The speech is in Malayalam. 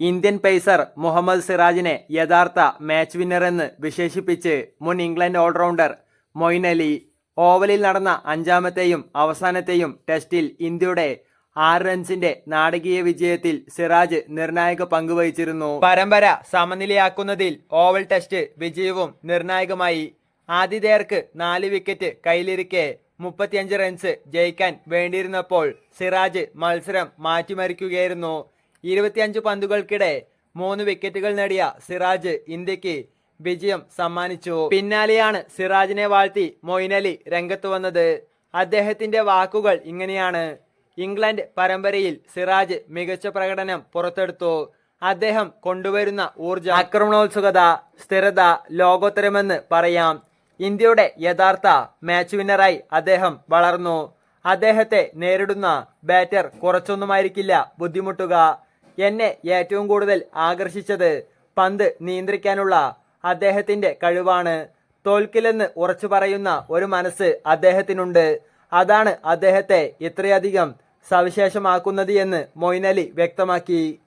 ഇന്ത്യൻ പേസർ മുഹമ്മദ് സിറാജിനെ യഥാർത്ഥ മാച്ച് വിന്നറെന്ന് വിശേഷിപ്പിച്ച് മുൻ ഇംഗ്ലണ്ട് ഓൾറൗണ്ടർ മൊയ്ൻ അലി ഓവലിൽ നടന്ന അഞ്ചാമത്തെയും അവസാനത്തെയും ടെസ്റ്റിൽ ഇന്ത്യയുടെ ആറ് റൺസിന്റെ നാടകീയ വിജയത്തിൽ സിറാജ് നിർണായക പങ്കുവഹിച്ചിരുന്നു പരമ്പര സമനിലയാക്കുന്നതിൽ ഓവൽ ടെസ്റ്റ് വിജയവും നിർണായകമായി. ആതിഥേയർക്ക് നാല് വിക്കറ്റ് കയ്യിലിരിക്കെ മുപ്പത്തിയഞ്ച് റൺസ് ജയിക്കാൻ വേണ്ടിയിരുന്നപ്പോൾ സിറാജ് മത്സരം മാറ്റിമറിക്കുകയായിരുന്നു. ഇരുപത്തിയഞ്ച് പന്തുകൾക്കിടെ മൂന്ന് വിക്കറ്റുകൾ നേടിയ സിറാജ് ഇന്ത്യയ്ക്ക് വിജയം സമ്മാനിച്ചു. പിന്നാലെയാണ് സിറാജിനെ വാഴ്ത്തി മൊയ്നലി രംഗത്ത് വന്നത്. അദ്ദേഹത്തിന്റെ വാക്കുകൾ ഇങ്ങനെയാണ്. ഇംഗ്ലണ്ട് പരമ്പരയിൽ സിറാജ് മികച്ച പ്രകടനം പുറത്തെടുത്തു. അദ്ദേഹം കൊണ്ടുവരുന്ന ഊർജ ആക്രമണോത്സുകത സ്ഥിരത ലോകോത്തരമെന്ന് പറയാം. ഇന്ത്യയുടെ യഥാർത്ഥ മാച്ച് വിന്നറായി അദ്ദേഹം വളർന്നു. അദ്ദേഹത്തെ നേരിടുന്ന ബാറ്റർ കുറച്ചൊന്നുമായിരിക്കില്ല ബുദ്ധിമുട്ടുക. എന്നെ ഏറ്റവും കൂടുതൽ ആകർഷിച്ചത് പന്ത് നിയന്ത്രിക്കാനുള്ള അദ്ദേഹത്തിന്റെ കഴിവാണ്. തോൽക്കില്ലെന്ന് ഉറച്ചു പറയുന്ന ഒരു മനസ്സ് അദ്ദേഹത്തിനുണ്ട്. അതാണ് അദ്ദേഹത്തെ ഇത്രയധികം സവിശേഷമാക്കുന്നത് എന്ന് മൊയ്നലി വ്യക്തമാക്കി.